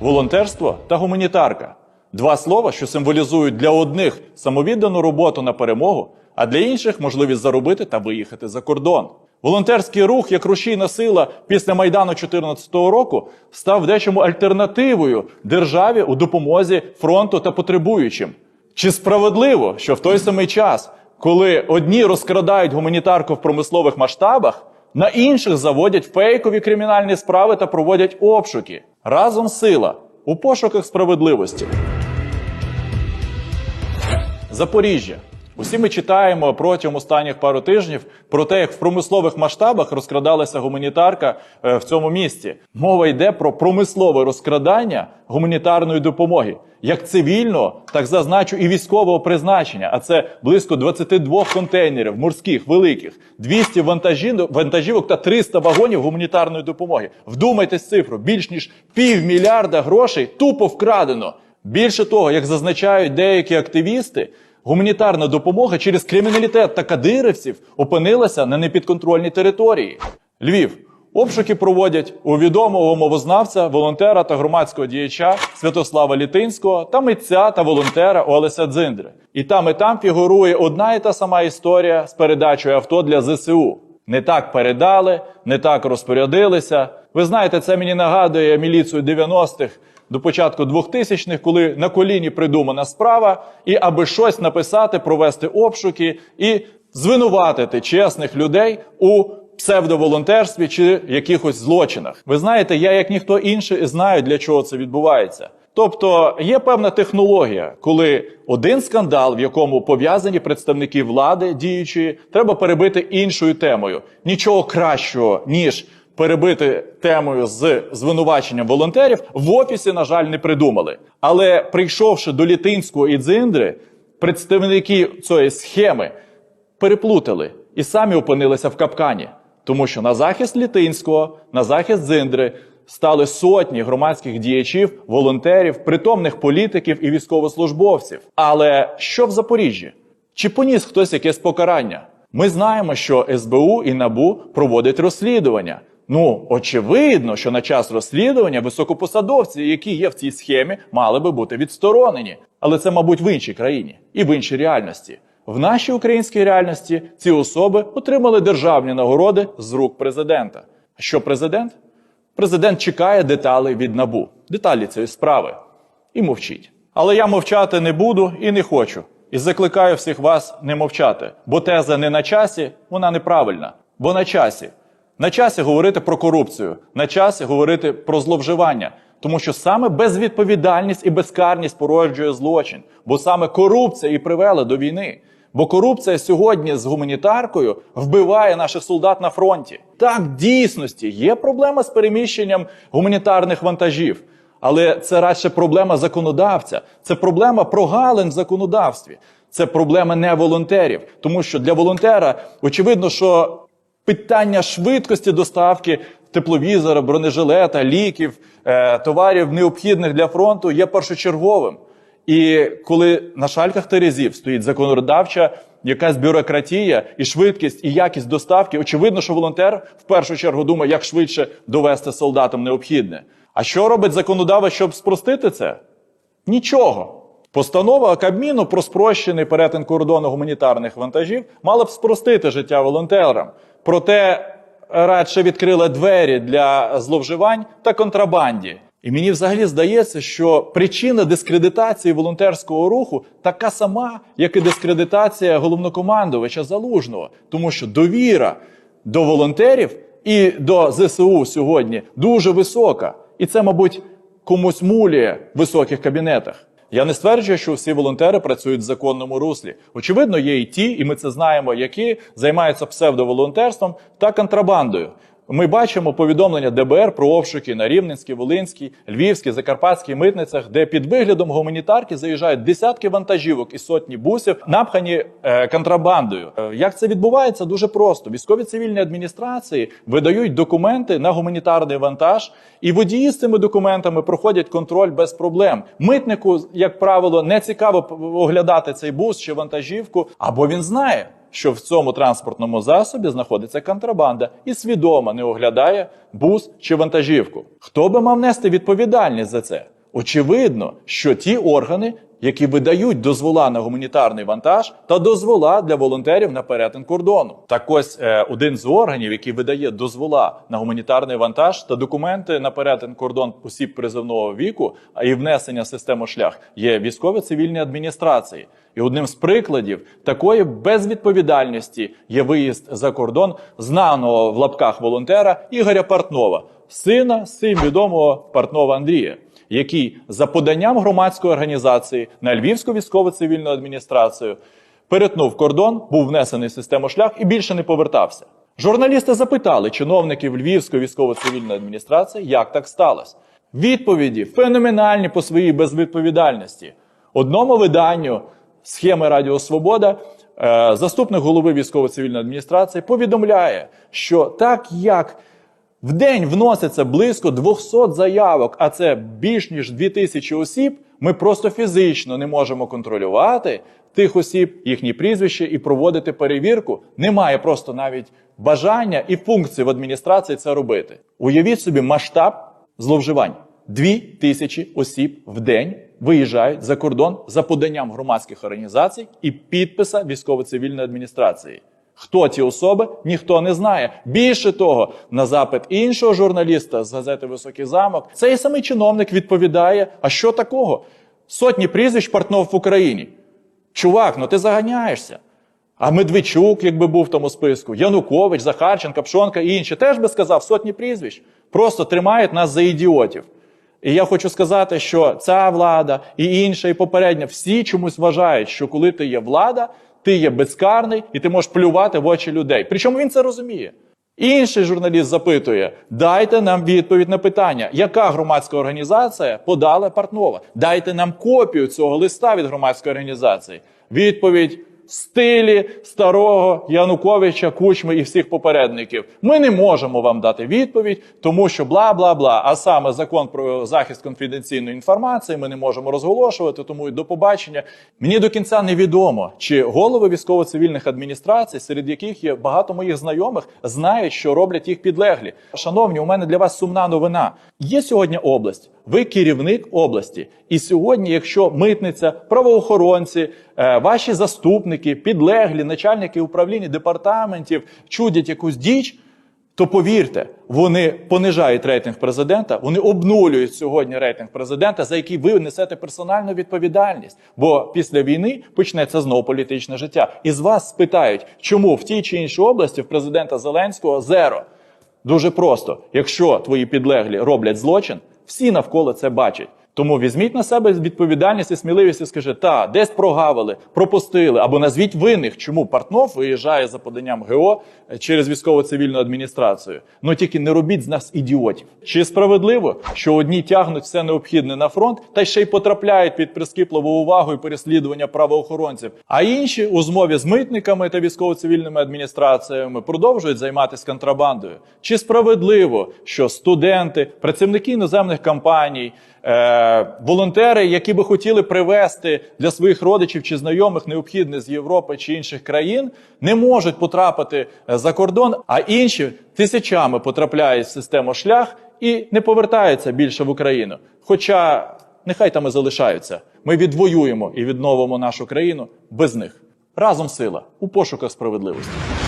волонтерство та гуманітарка. Два слова, що символізують для одних самовіддану роботу на перемогу, а для інших можливість заробити та виїхати за кордон. Волонтерський рух як рушійна сила після майдану 2014 року став дечому альтернативою державі у допомозі фронту та потребуючим. Чи справедливо, що в той самий час, коли одні розкрадають гуманітарку в промислових масштабах, на інших заводять фейкові кримінальні справи та проводять обшуки? Разом сила у пошуках справедливості. Запоріжжя. Усі ми читаємо протягом останніх пару тижнів про те, як в промислових масштабах розкрадалася гуманітарка е, в цьому місті. Мова йде про промислове розкрадання гуманітарної допомоги, як цивільного, так зазначу, і військового призначення. А це близько 22 контейнерів морських, великих, 200 вантажін- вантажівок та 300 вагонів гуманітарної допомоги. Вдумайтесь цифру, більш ніж півмільярда грошей тупо вкрадено. Більше того, як зазначають деякі активісти, гуманітарна допомога через криміналітет та кадирівців опинилася на непідконтрольній території. Львів. Обшуки проводять у відомого мовознавця, волонтера та громадського діяча Святослава Літинського та митця та волонтера Олеся Дзиндри. І там, і там фігурує одна і та сама історія з передачею авто для ЗСУ. Не так передали, не так розпорядилися. Ви знаєте, це мені нагадує міліцію 90-х до початку 2000-х, коли на коліні придумана справа, і аби щось написати, провести обшуки і звинуватити чесних людей у псевдоволонтерстві чи якихось злочинах. Ви знаєте, я як ніхто інший знаю, для чого це відбувається. Тобто є певна технологія, коли один скандал, в якому пов'язані представники влади діючої, треба перебити іншою темою. Нічого кращого ніж перебити темою з звинуваченням волонтерів в офісі, на жаль, не придумали. Але прийшовши до Літинського і Дзиндри, представники цієї схеми переплутали і самі опинилися в капкані. Тому що на захист Літинського, на захист Дзиндри стали сотні громадських діячів, волонтерів, притомних політиків і військовослужбовців. Але що в Запоріжжі? Чи поніс хтось якесь покарання? Ми знаємо, що СБУ і НАБУ проводять розслідування. Ну, очевидно, що на час розслідування високопосадовці, які є в цій схемі, мали би бути відсторонені. Але це, мабуть, в іншій країні і в іншій реальності. В нашій українській реальності ці особи отримали державні нагороди з рук президента. А що президент? Президент чекає деталей від набу, деталі цієї справи і мовчить. Але я мовчати не буду і не хочу. І закликаю всіх вас не мовчати, бо теза не на часі, вона неправильна. Бо на часі. На часі говорити про корупцію, на часі говорити про зловживання. Тому що саме безвідповідальність і безкарність породжує злочин, бо саме корупція і привела до війни. Бо корупція сьогодні з гуманітаркою вбиває наших солдат на фронті. Так, в дійсності є проблема з переміщенням гуманітарних вантажів. Але це радше проблема законодавця, це проблема прогалин в законодавстві, це проблема не волонтерів. Тому що для волонтера очевидно, що питання швидкості доставки тепловізора, бронежилета, ліків, е, товарів необхідних для фронту є першочерговим. І коли на шальках терезів стоїть законодавча якась бюрократія і швидкість і якість доставки, очевидно, що волонтер в першу чергу думає, як швидше довести солдатам необхідне. А що робить законодавець, щоб спростити це? Нічого. Постанова Кабміну про спрощений перетин кордону гуманітарних вантажів мала б спростити життя волонтерам. Проте радше відкрила двері для зловживань та контрабанді. І мені взагалі здається, що причина дискредитації волонтерського руху така сама, як і дискредитація головнокомандувача Залужного, тому що довіра до волонтерів і до ЗСУ сьогодні дуже висока. І це, мабуть, комусь муліє в високих кабінетах. Я не стверджую, що всі волонтери працюють в законному руслі. Очевидно, є і ті, і ми це знаємо, які займаються псевдоволонтерством та контрабандою. Ми бачимо повідомлення ДБР про обшуки на Рівненській, Волинській, Львівській, Закарпатській митницях, де під виглядом гуманітарки заїжджають десятки вантажівок і сотні бусів, напхані е, контрабандою. Е, як це відбувається? Дуже просто. Військові цивільні адміністрації видають документи на гуманітарний вантаж, і водії з цими документами проходять контроль без проблем. Митнику, як правило, не цікаво оглядати цей бус чи вантажівку, або він знає. Що в цьому транспортному засобі знаходиться контрабанда і свідомо не оглядає бус чи вантажівку. Хто би мав нести відповідальність за це? Очевидно, що ті органи, які видають дозвола на гуманітарний вантаж та дозвола для волонтерів на перетин кордону. Так ось е, один з органів, який видає дозвола на гуманітарний вантаж та документи на перетин кордон осіб призовного віку, а і внесення в систему шлях, є військово-цивільні адміністрації. І одним з прикладів такої безвідповідальності є виїзд за кордон знаного в лапках волонтера Ігоря Партнова, сина син відомого Партнова Андрія який за поданням громадської організації на Львівську військово-цивільну адміністрацію перетнув кордон, був внесений в систему шлях і більше не повертався. Журналісти запитали чиновників Львівської військово-цивільної адміністрації, як так сталося. Відповіді феноменальні по своїй безвідповідальності. Одному виданню схеми Радіо Свобода е, заступник голови військово-цивільної адміністрації повідомляє, що так як в день вноситься близько 200 заявок, а це більш ніж 2000 осіб. Ми просто фізично не можемо контролювати тих осіб, їхні прізвища і проводити перевірку. Немає просто навіть бажання і функції в адміністрації це робити. Уявіть собі масштаб зловживань. Дві тисячі осіб в день виїжджають за кордон за поданням громадських організацій і підписа військово-цивільної адміністрації. Хто ці особи, ніхто не знає. Більше того, на запит іншого журналіста з газети Високий замок цей самий чиновник відповідає: а що такого? Сотні прізвищ партнов в Україні. Чувак, ну ти заганяєшся. А Медведчук, якби був в тому списку, Янукович, Захарченко, Пшонка і інші теж би сказав сотні прізвищ. Просто тримають нас за ідіотів. І я хочу сказати, що ця влада і інша, і попередня, всі чомусь вважають, що коли ти є влада, ти є безкарний і ти можеш плювати в очі людей. Причому він це розуміє. Інший журналіст запитує: дайте нам відповідь на питання, яка громадська організація подала Партнова? Дайте нам копію цього листа від громадської організації. Відповідь стилі старого Януковича, Кучми і всіх попередників. Ми не можемо вам дати відповідь, тому що бла бла бла. А саме закон про захист конфіденційної інформації ми не можемо розголошувати, тому і до побачення. Мені до кінця невідомо, чи голови військово-цивільних адміністрацій, серед яких є багато моїх знайомих, знають, що роблять їх підлеглі. Шановні, у мене для вас сумна новина. Є сьогодні область. Ви керівник області. І сьогодні, якщо митниця, правоохоронці, е, ваші заступники, підлеглі, начальники управління департаментів чудять якусь діч, то повірте, вони понижають рейтинг президента, вони обнулюють сьогодні рейтинг президента, за який ви несете персональну відповідальність. Бо після війни почнеться знову політичне життя. І з вас спитають, чому в тій чи іншій області в президента Зеленського зеро. Дуже просто, якщо твої підлеглі роблять злочин, всі навколо це бачать. Тому візьміть на себе відповідальність і сміливість і скажіть, та десь прогавили, пропустили або назвіть винних, чому Партнов виїжджає за поданням ГО через військово-цивільну адміністрацію. Ну тільки не робіть з нас ідіотів. Чи справедливо, що одні тягнуть все необхідне на фронт та ще й потрапляють під прискіпливу увагу і переслідування правоохоронців, а інші у змові з митниками та військово-цивільними адміністраціями продовжують займатися контрабандою? Чи справедливо, що студенти, працівники іноземних компаній? Е, волонтери, які би хотіли привезти для своїх родичів чи знайомих необхідне з Європи чи інших країн, не можуть потрапити е, за кордон, а інші тисячами потрапляють в систему шлях і не повертаються більше в Україну. Хоча нехай там і залишаються. Ми відвоюємо і відновимо нашу країну без них. Разом сила у пошуках справедливості.